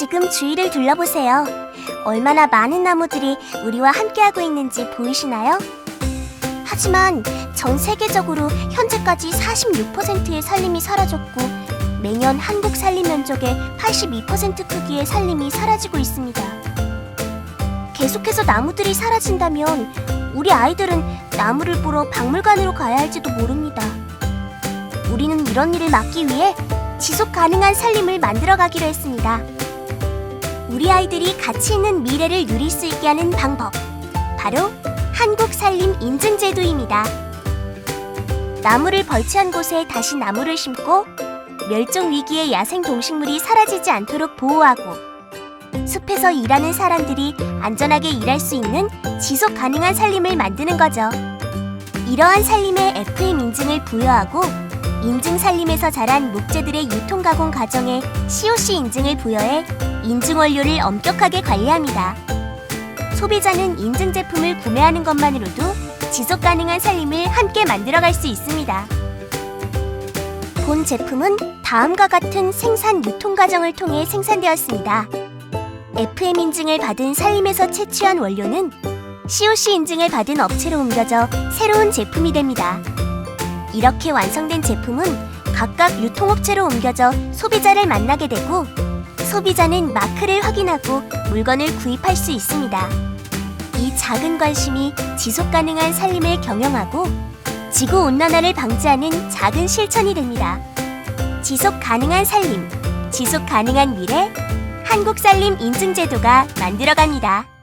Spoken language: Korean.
지금 주위를 둘러보세요. 얼마나 많은 나무들이 우리와 함께하고 있는지 보이시나요? 하지만 전 세계적으로 현재까지 46%의 산림이 사라졌고 매년 한국 산림 면적의 82% 크기의 산림이 사라지고 있습니다. 계속해서 나무들이 사라진다면 우리 아이들은 나무를 보러 박물관으로 가야 할지도 모릅니다. 우리는 이런 일을 막기 위해 지속 가능한 살림을 만들어 가기로 했습니다. 우리 아이들이 가치 있는 미래를 누릴 수 있게 하는 방법. 바로 한국 산림 인증 제도입니다. 나무를 벌채한 곳에 다시 나무를 심고 멸종 위기의 야생 동식물이 사라지지 않도록 보호하고 숲에서 일하는 사람들이 안전하게 일할 수 있는 지속 가능한 살림을 만드는 거죠. 이러한 살림에 FM 인증을 부여하고 인증 살림에서 자란 목재들의 유통 가공 과정에 COC 인증을 부여해 인증 원료를 엄격하게 관리합니다. 소비자는 인증 제품을 구매하는 것만으로도 지속 가능한 살림을 함께 만들어갈 수 있습니다. 본 제품은 다음과 같은 생산 유통 과정을 통해 생산되었습니다. FM 인증을 받은 살림에서 채취한 원료는 COC 인증을 받은 업체로 옮겨져 새로운 제품이 됩니다. 이렇게 완성된 제품은 각각 유통업체로 옮겨져 소비자를 만나게 되고 소비자는 마크를 확인하고 물건을 구입할 수 있습니다. 이 작은 관심이 지속 가능한 살림을 경영하고 지구 온난화를 방지하는 작은 실천이 됩니다. 지속 가능한 살림, 지속 가능한 미래, 한국 살림 인증 제도가 만들어갑니다.